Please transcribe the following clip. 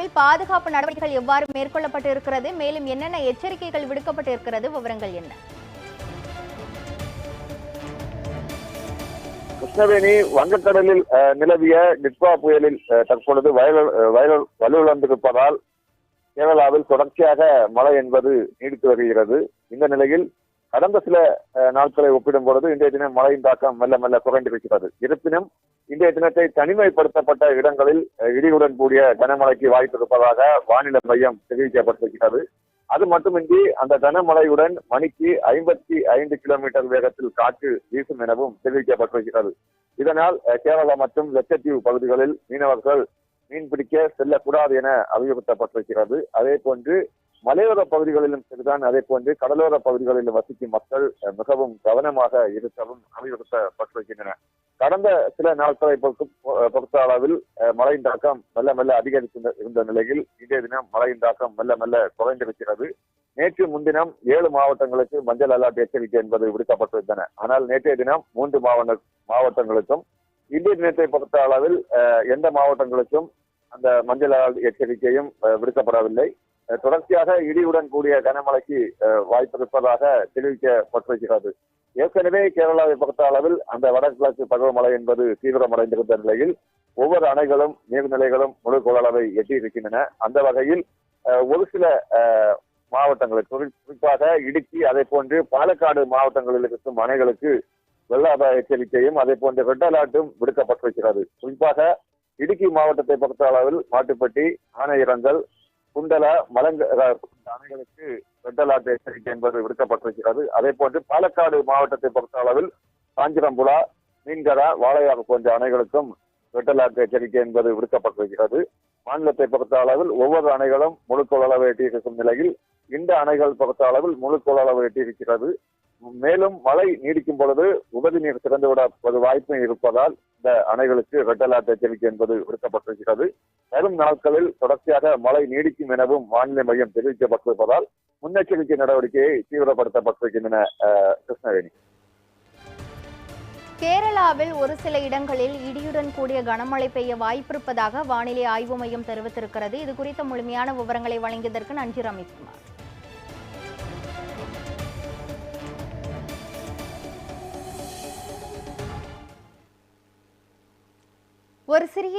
கேரளாவில் பாதுகாப்பு நடவடிக்கைகள் எவ்வாறு மேற்கொள்ளப்பட்டு இருக்கிறது மேலும் என்னென்ன எச்சரிக்கைகள் விடுக்கப்பட்டு இருக்கிறது விவரங்கள் என்ன? கிருஷ்ணவேணி வங்கக்கடலில் நிலவிய நிட்பா புயலில் தற்பொழுது வயல் வலுவிழந்திருப்பதால் கேரளாவில் தொடர்ச்சியாக மழை என்பது நீடித்து வருகிறது. இந்த நிலையில் கடந்த சில நாட்களை ஒப்பிடும் பொழுது இன்றைய தினம் மழையின் தாக்கம் மெல்ல மெல்ல குறைந்திருக்கிறது இருப்பினும் இன்றைய தினத்தை தனிமைப்படுத்தப்பட்ட இடங்களில் இடியுடன் கூடிய கனமழைக்கு வாய்ப்பு இருப்பதாக வானிலை மையம் தெரிவிக்கப்பட்டிருக்கிறது. அது மட்டுமின்றி அந்த கனமழையுடன் மணிக்கு ஐம்பத்தி ஐந்து கிலோமீட்டர் வேகத்தில் காற்று வீசும் எனவும் தெரிவிக்கப்பட்டிருக்கிறது. இதனால் கேரளா மற்றும் லட்சத்தீவு பகுதிகளில் மீனவர்கள் மீன் பிடிக்க செல்லக்கூடாது என அறிவுறுத்தப்பட்டிருக்கிறது. அதே போன்று மலையோர பகுதிகளிலும் சரிதான். அதே போன்று கடலோர பகுதிகளிலும் வசிக்கும் மக்கள் மிகவும் கவனமாக இருக்கவும் அறிவுறுத்தப்பட்டிருக்கின்றன. கடந்த சில நாட்களை பொறுத்த அளவில் மழையின் தாக்கம் மெல்ல மெல்ல அதிகரித்து இருந்த நிலையில் இன்றைய தினம் மழையின் தாக்கம் மெல்ல மெல்ல குறைந்திருக்கிறது. நேற்று முன்தினம் ஏழு மாவட்டங்களுக்கு மஞ்சள் அலர்ட் எச்சரிக்கை என்பது விடுக்கப்பட்டிருந்தன. ஆனால் நேற்றைய தினம் மூன்று மாவட்ட மாவட்டங்களுக்கும் இன்றைய தினத்தை பொறுத்த அளவில் எந்த மாவட்டங்களுக்கும் அந்த மஞ்சள் அலர்ட் எச்சரிக்கையும் அஹ், விடுக்கப்படவில்லை. தொடர்ச்சியாக இடியுடன் கூடிய கனமழைக்கு வாய்ப்பிருப்பதாக தெரிவிக்கப்பட்டிருக்கிறது. ஏற்கனவே கேரளாவை பொறுத்த அளவில் அந்த வடகிழக்கு பருவமழை என்பது தீவிரமடைந்திருந்த நிலையில் ஒவ்வொரு அணைகளும் நீர்நிலைகளும் முழு கொள்ளளவை எட்டியிருக்கின்றன. அந்த வகையில் ஒரு சில மாவட்டங்களுக்கு குறி- குறிப்பாக இடுக்கி அதே போன்று பாலக்காடு மாவட்டங்களில் இருக்கும் அணைகளுக்கு வெள்ள அபாய எச்சரிக்கையும் அதே போன்று ரெட் அலர்ட்டும் விடுக்கப்பட்டிருக்கிறது. குறிப்பாக இடுக்கி மாவட்டத்தை பொறுத்த அளவில் மாட்டுப்பட்டி ஆனையிறங்கல் குண்டல வழங்க அணைகளுக்கு ரெட் எச்சரிக்கை என்பது விடுக்கப்பட்டிருக்கிறது. அதே போன்று பாலக்காடு மாவட்டத்தை பொறுத்த அளவில் காஞ்சிரம்புலா மீன்கரா வாழையாறு போன்ற அணைகளுக்கும் ரெட் எச்சரிக்கை என்பது விடுக்கப்பட்டிருக்கிறது. மாநிலத்தை பொறுத்த அளவில் ஒவ்வொரு அணைகளும் முழு எட்டியிருக்கும் நிலையில் இந்த அணைகள் பொறுத்த அளவில் முழு கொள்ளளவு எட்டியிருக்கிறது. மேலும் மழை நீடிக்கும் பொழுது உபரி நீர் திறந்துவிட வாய்ப்பு இருப்பதால் இந்த அணைகளுக்கு ரெட் அலர்ட் எச்சரிக்கை என்பது விடுக்கப்பட்டிருக்கிறது. வரும் நாட்களில் தொடர்ச்சியாக மழை நீடிக்கும் எனவும் வானிலை மையம் தெரிவிக்கப்பட்டிருப்பதால் முன்னெச்சரிக்கை நடவடிக்கையை தீவிரப்படுத்தப்பட்டிருக்கின்றன அஹ், கிருஷ்ணவேணி. கேரளாவில் ஒரு சில இடங்களில் இடியுடன் கூடிய கனமழை பெய்ய வாய்ப்பிருப்பதாக வானிலை ஆய்வு மையம் தெரிவித்திருக்கிறது. இது குறித்த முழுமையான விவரங்களை வழங்கியதற்கு நன்றி ரமேஷ்குமார். ஒரு சிறிய